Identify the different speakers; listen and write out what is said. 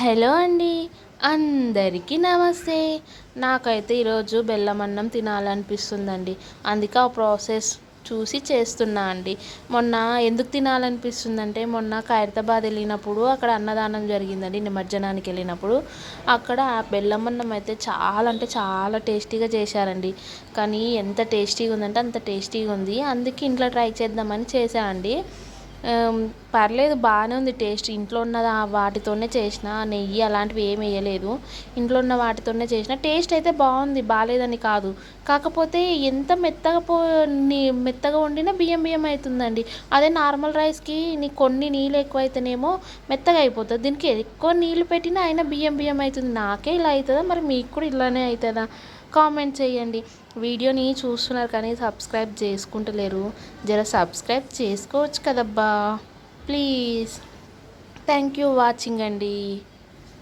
Speaker 1: Hello అండి. అందరికీ నమస్తే. నాకైతే ఈరోజు బెల్లం అన్నం తినాలనిపిస్తుందండి. అందుకే ఆ ప్రాసెస్ చూసి చేస్తున్నా అండి. మొన్న ఎందుకు తినాలనిపిస్తుందంటే మొన్న ఖైరతాబాద్ వెళ్ళినప్పుడు అక్కడ అన్నదానం జరిగిందండి నిమజ్జనానికి వెళ్ళినప్పుడు. అక్కడ ఆ బెల్లం అన్నం అయితే చాలా అంటే చాలా టేస్టీగా చేశారండి. కానీ ఎంత టేస్టీగా ఉందంటే అంత టేస్టీగా ఉంది అందుకే ఇంట్లో ట్రై చేద్దామని చేశానండి. అండి పర్లేదు బాగానే ఉంది టేస్ట్. ఇంట్లో ఉన్న వాటితోనే చేసిన నెయ్యి అలాంటివి ఏమి వేయలేదు. ఇంట్లో ఉన్న వాటితోనే చేసిన టేస్ట్ అయితే బాగుంది బాగాలేదని కాదు. కాకపోతే ఎంత మెత్తగా పో మెత్తగా వండినా బియ్యం బియ్యం అవుతుందండి అదే నార్మల్ రైస్కి నీ కొన్ని నీళ్ళు ఎక్కువ అయితేనేమో మెత్తగా అయిపోతుంది. దీనికి ఎక్కువ నీళ్ళు పెట్టినా అయినా బియ్యం బియ్యం అవుతుంది నాకే ఇలా అవుతుందా మరి మీకు కూడా ఇలానే అవుతుందా కామెంట్ చేయండి. వీడియోని చూస్తున్నారు కానీ సబ్స్క్రైబ్ చేసుకుంటలేరు. జర సబ్స్క్రైబ్ చేసుకోవచ్చు కదబ్బా. ప్లీజ్. థ్యాంక్ యూ వాచింగ్ అండి.